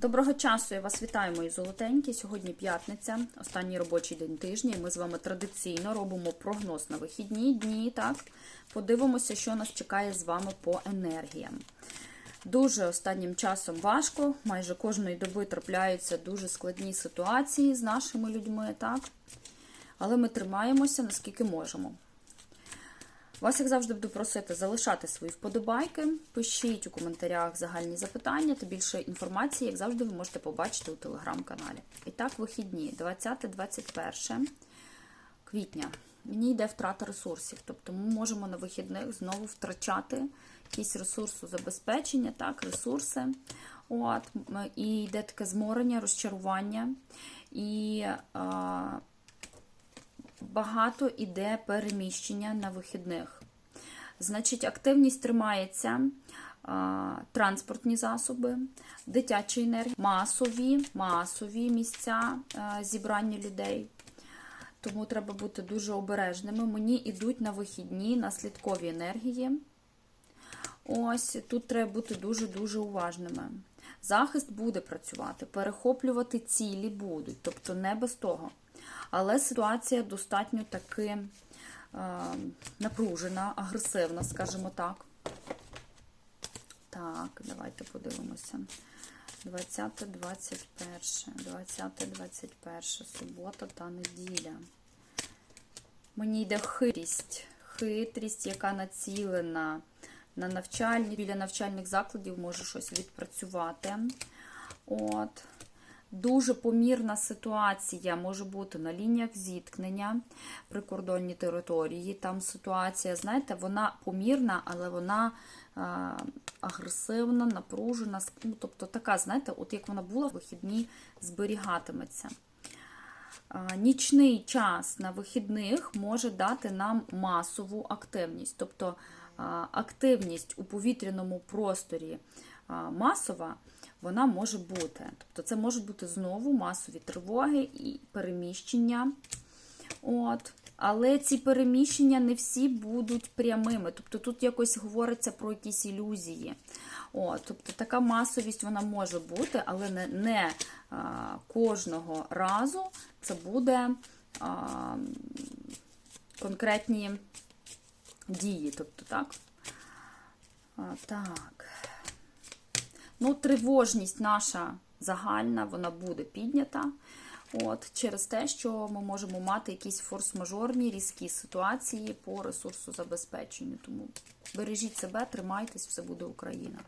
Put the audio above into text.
Доброго часу, я вас вітаю, мої золотенькі. Сьогодні п'ятниця, останній робочий день тижня. і Ми з вами традиційно робимо прогноз на вихідні дні. Так, подивимося, що нас чекає з вами по енергіям. Дуже останнім часом важко. Майже кожної доби трапляються дуже складні ситуації з нашими людьми, так? Але ми тримаємося наскільки можемо. Вас, як завжди, буду просити залишати свої вподобайки, пишіть у коментарях загальні запитання та більше інформації, як завжди, ви можете побачити у телеграм-каналі. І так, вихідні, 20-21 квітня. Мені йде втрата ресурсів, тобто ми можемо на вихідних знову втрачати якісь ресурсозабезпечення, так, ресурси. От, І йде таке зморення, розчарування. І а, багато іде переміщення на вихідних. Значить, активність тримається, транспортні засоби, дитяча енергія, масові, масові місця зібрання людей. Тому треба бути дуже обережними. Мені йдуть на вихідні наслідкові енергії. Ось тут треба бути дуже-дуже уважними. Захист буде працювати, перехоплювати цілі будуть, тобто не без того. Але ситуація достатньо таки е, напружена, агресивна, скажімо так. Так, давайте подивимося. 20, 21, 20, 21, субота та неділя. Мені йде хитрість, хитрість, яка націлена на навчальні, біля навчальних закладів може щось відпрацювати. От. Дуже помірна ситуація може бути на лініях зіткнення прикордонні території. Там ситуація, знаєте, вона помірна, але вона а, агресивна, напружена. Ну, тобто така, знаєте, от як вона була в вихідні, зберігатиметься. А, нічний час на вихідних може дати нам масову активність. Тобто а, активність у повітряному просторі масова вона може бути. Тобто це можуть бути знову масові тривоги і переміщення. От. Але ці переміщення не всі будуть прямими. Тобто тут якось говориться про якісь ілюзії. От, Тобто така масовість вона може бути, але не не а, кожного разу це буде а, конкретні дії. Тобто, так? А, так. Ну, тривожність наша загальна, вона буде піднята. От, Через те, що ми можемо мати якісь форс-мажорні різкі ситуації по ресурсу забезпеченню. Тому бережіть себе, тримайтесь, все буде Україна.